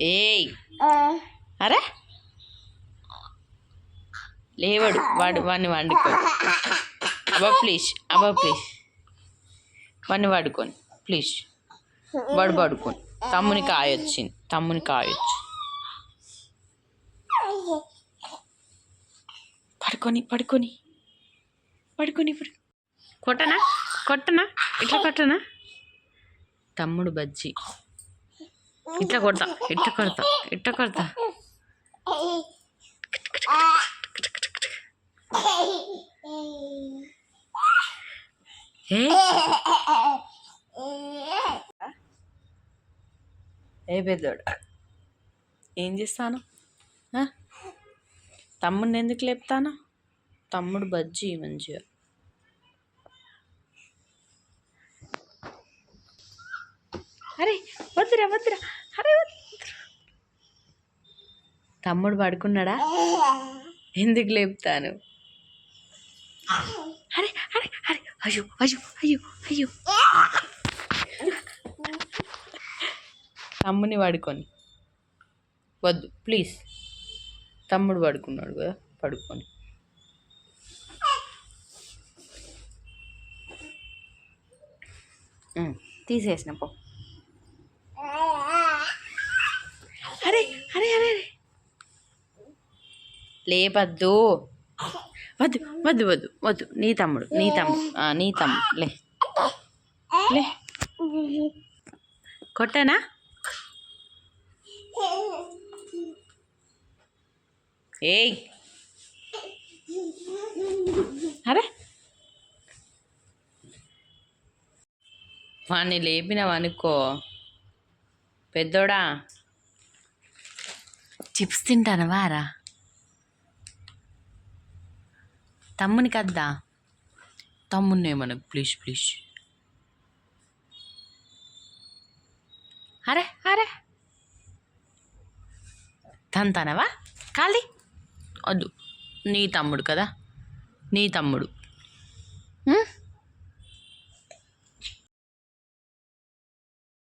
ఏయ్. అరే. లేవాడు వాడు వాడిని వండుకో. అబ్బా ప్లీజ్ అబ్బా ప్లీజ్ వాడిని వాడుకొని ప్లీజ్ వాడు పడుకొని తమ్ముని కాయొచ్చింది తమ్ముని కాయొచ్చు పడుకొని పడుకొని. పడుకొని పడు కొట్టనా? కొట్టనా? ఇట్లా కొట్టనా? తమ్ముడు బజ్జి. ఇట్లా కొడతా ఇట్లా కొడతా ఇట్లా కొడతా. ఏ? ఏ పెద్దోడు? ఏం చేస్తాను? తమ్ముడిని ఎందుకు లేపుతాను? తమ్ముడు బజ్జి మంచిగా. అరే వద్దురా వద్దురా. అరే తమ్ముడు పడుకున్నాడా? ఎందుకు లేపుతాను? అరే అరే అరే. అయ్యో అయ్యో అయ్యో అయ్యో. తమ్ముని పడుకొని. వద్దు ప్లీజ్. తమ్ముడు పడుకున్నాడు కదా పడుకొని. తీసేసిన పో. అరే అరే అరే. అరే లేపద్దు వద్దు వద్దు వద్దు వద్దు. నీ తమ్ముడు నీ తమ్ముడు. ఆ, నీ తమ్ముడు. లే. లే. కొట్టానా? ఏయ్. అరే. వాణ్ణి లేపినావనుకో. పెద్దోడా. చిప్స్ తింటానవా రా తమ్మునికి అద్దా తమ్మున్నే మనకు ప్లీజ్ ప్లీజ్. అరే అరే. తంతానవా? కాలి వద్దు నీ తమ్ముడు కదా? నీ తమ్ముడు?